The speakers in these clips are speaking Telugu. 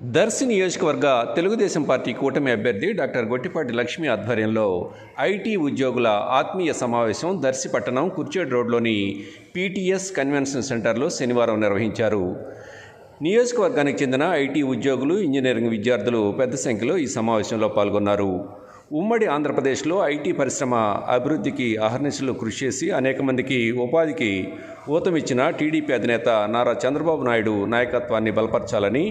Darsi నియోజకవర్గ తెలుగుదేశం పార్టీ కూటమి అభ్యర్థి డాక్టర్ గొట్టిపాటి లక్ష్మి ఆధ్వర్యంలో ఐటీ ఉద్యోగుల ఆత్మీయ సమావేశం దర్శి పట్టణం కుర్చేడ్ రోడ్లోని పీటీఎస్ కన్వెన్షన్ సెంటర్లో శనివారం నిర్వహించారు. నియోజకవర్గానికి చెందిన ఐటీ ఉద్యోగులు ఇంజనీరింగ్ విద్యార్థులు పెద్ద సంఖ్యలో ఈ సమావేశంలో పాల్గొన్నారు. ఉమ్మడి ఆంధ్రప్రదేశ్లో ఐటీ పరిశ్రమ అభివృద్ధికి అహర్నిశలు కృషి చేసి అనేక మందికి ఉపాధికి ఊతమిచ్చిన టీడీపీ అధినేత నారా చంద్రబాబు నాయుడు నాయకత్వాన్ని బలపరచాలని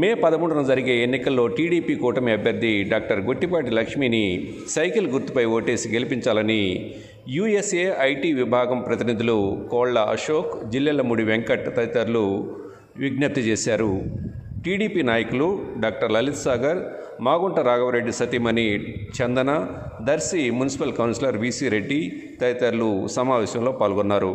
మే పదమూడున జరిగే ఎన్నికల్లో టీడీపీ కూటమి అభ్యర్థి డాక్టర్ గుట్టిపాటి లక్ష్మిని సైకిల్ గుర్తుపై ఓటేసి గెలిపించాలని యుఎస్ఏ ఐటీ విభాగం ప్రతినిధులు కోళ్ళ అశోక్ జిల్లెలమూడి వెంకట్ తదితరులు విజ్ఞప్తి చేశారు. టీడీపీ నాయకులు డాక్టర్ లలిత్ సాగర్ మాగుంట రాఘవరెడ్డి సతీమణి Chandana Darsi municipal councillor VC Reddy తదితరులు సమావేశంలో పాల్గొన్నారు.